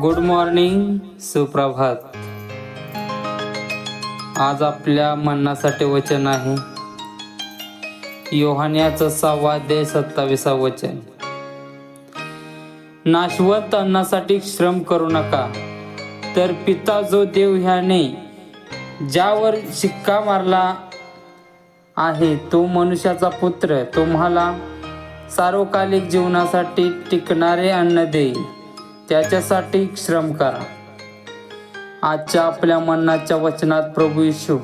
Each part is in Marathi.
गुड मॉर्निंग सुप्रभात. आज आपल्या मनासाठी वचन आहे. योहान्याचं सहावा दे सत्ताविसा वचन. नाशवत अन्नासाठी श्रम करू नका. तर पिता जो देव ह्याने ज्यावर शिक्का मारला आहे तो मनुष्याचा पुत्र तुम्हाला सार्वकालिक जीवनासाठी टिकणारे अन्न देईल. त्याच्यासाठी श्रम करा. आजच्या आपल्या मनाच्या वचनात प्रभू येशू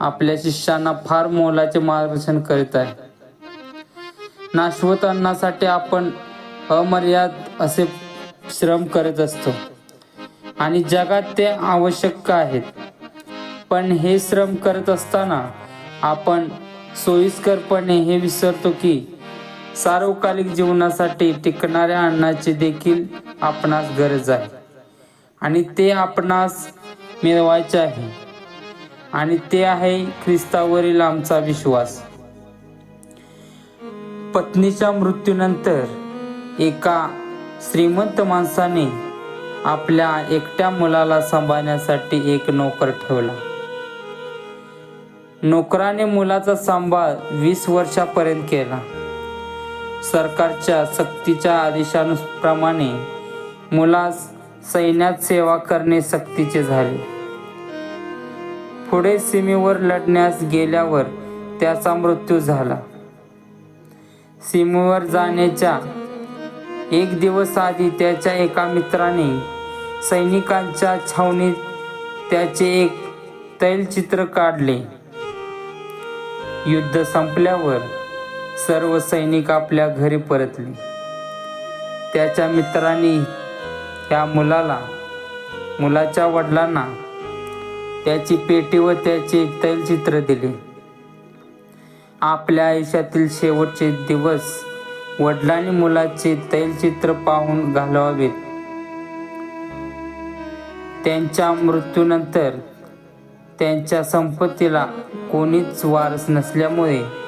आपल्या शिष्यांना फार मोलाचे मार्गदर्शन करीत आहे. नाशवत अन्नासाठी आपण अमर्याद असे श्रम करत असतो. आणि जगात ते आवश्यक आहेत. पण हे श्रम करत असताना आपण सोयीस्करपणे हे विसरतो की सार्वकालिक जीवनासाठी टिकणाऱ्या अन्नाची देखील आपणास गरज आहे. आणि ते आपणास मिळवायचे आहे. आणि ते आहे ख्रिस्तावरील आमचा विश्वास. पत्नीच्या मृत्यूनंतर एका श्रीमंत माणसाने आपल्या एकट्या मुलाला सांभाळण्यासाठी एक नोकर ठेवला. नोकराने मुलाचा सांभाळ वीस वर्षापर्यंत केला. सरकारच्या सक्तीच्या आदेशानुप्रमाणे मुलास सैन्यात सेवा करणे सक्तीचे झाले. पुढे सीमेवर लढण्यास गेल्यावर त्याचा मृत्यू झाला. सीमेवर जाण्याच्या एक दिवस आधी त्याच्या एका मित्राने सैनिकांच्या छावणीत त्याचे एक तैलचित्र काढले. युद्ध संपल्यावर सर्व सैनिक आपल्या घरी परतले. त्याच्या मित्रांनी त्या मुलाला मुलाच्या वडिलांना त्याची पेटी व त्याचे तैलचित्र दिले. आपल्या आयुष्यातील शेवटचे दिवस वडिलांनी मुलाचे तैलचित्र पाहून घालवावेत त्यांच्या मृत्यूनंतर त्यांच्या संपत्तीला कोणीच वारस नसल्यामुळे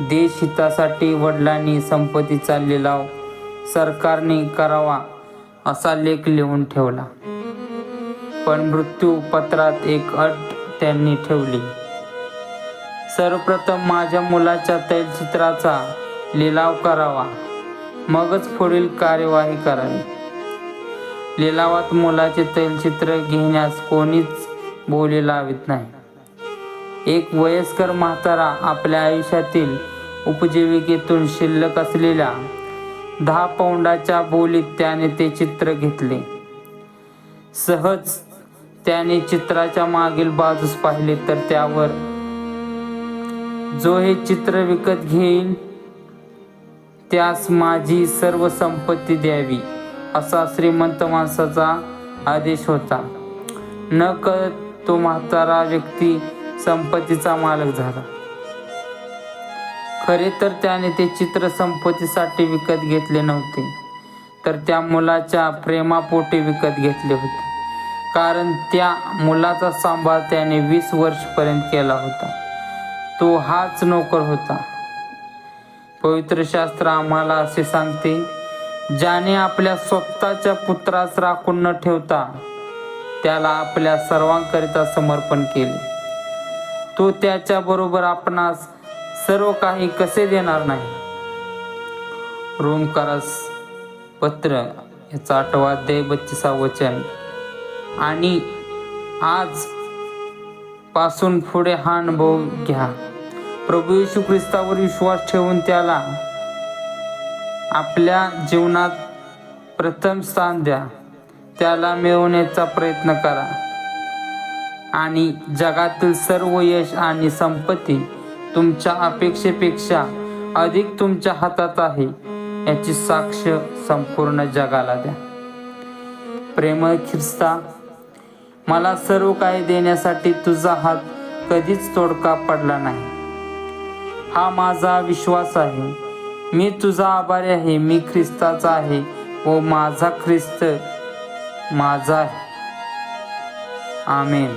देश हितासाठी वडिलांनी संपत्तीचा लिलाव सरकारने करावा असा लेख लिहून ठेवला. पण मृत्यू पत्रात एक अट त्यांनी ठेवली. सर्वप्रथम माझ्या मुलाच्या तैलचित्राचा लिलाव करावा. मगच पुढील कार्यवाही करावी. लिलावात मुलाचे तैलचित्र घेण्यास कोणीच बोली लावित नाही. एक वयस्कर म्हातारा आपल्या आयुष्यातील उपजीविकेतून शिल्लक असलेल्या दहा पौंडाच्या बोलीत त्याने ते चित्र घेतले. सहज त्याने चित्राच्या मागील बाजूस पाहिले तर त्यावर जो हे चित्र विकत घेईल त्यास माझी सर्व संपत्ती द्यावी असा श्रीमंत माणसाचा आदेश होता. न कळत तो म्हातारा व्यक्ती संपत्तीचा मालक झाला. खरे तर त्याने ते चित्र संपत्तीसाठी विकत घेतले नव्हते. तर त्या मुलाच्या प्रेमापोटी विकत घेतले होते. कारण त्या मुलाचा सांभाळ त्याने वीस वर्षपर्यंत केला होता. तो हाच नोकर होता. पवित्र शास्त्र आम्हाला असे सांगते ज्याने आपल्या स्वतःच्या पुत्रास राखून न ठेवता त्याला आपल्या सर्वांकरिता समर्पण केले. तो त्याच्या बरोबर आपणास सर्व काही कसे देणार नाही? रोमकारास पत्र याचा आठवा अध्याय बत्तीसा वचन. आणि आज पासून पुढे हा अनुभव घ्या. प्रभू येशू ख्रिस्तावर विश्वास ठेवून त्याला आपल्या जीवनात प्रथम स्थान द्या. त्याला मिळवण्याचा प्रयत्न करा. आणि जगातील सर्व यश आणि संपत्ती तुमच्या अपेक्षेपेक्षा अधिक तुमच्या हातात आहे याची साक्ष संपूर्ण जगाला द्या. प्रेमळ ख्रिस्ता मला सर्व काही देण्यासाठी तुझा हात कधीच तोडका पडला नाही. हा माझा विश्वास आहे. मी तुझा आभारी आहे. मी ख्रिस्ताचा आहे व माझा ख्रिस्त माझा आहे. आमेन.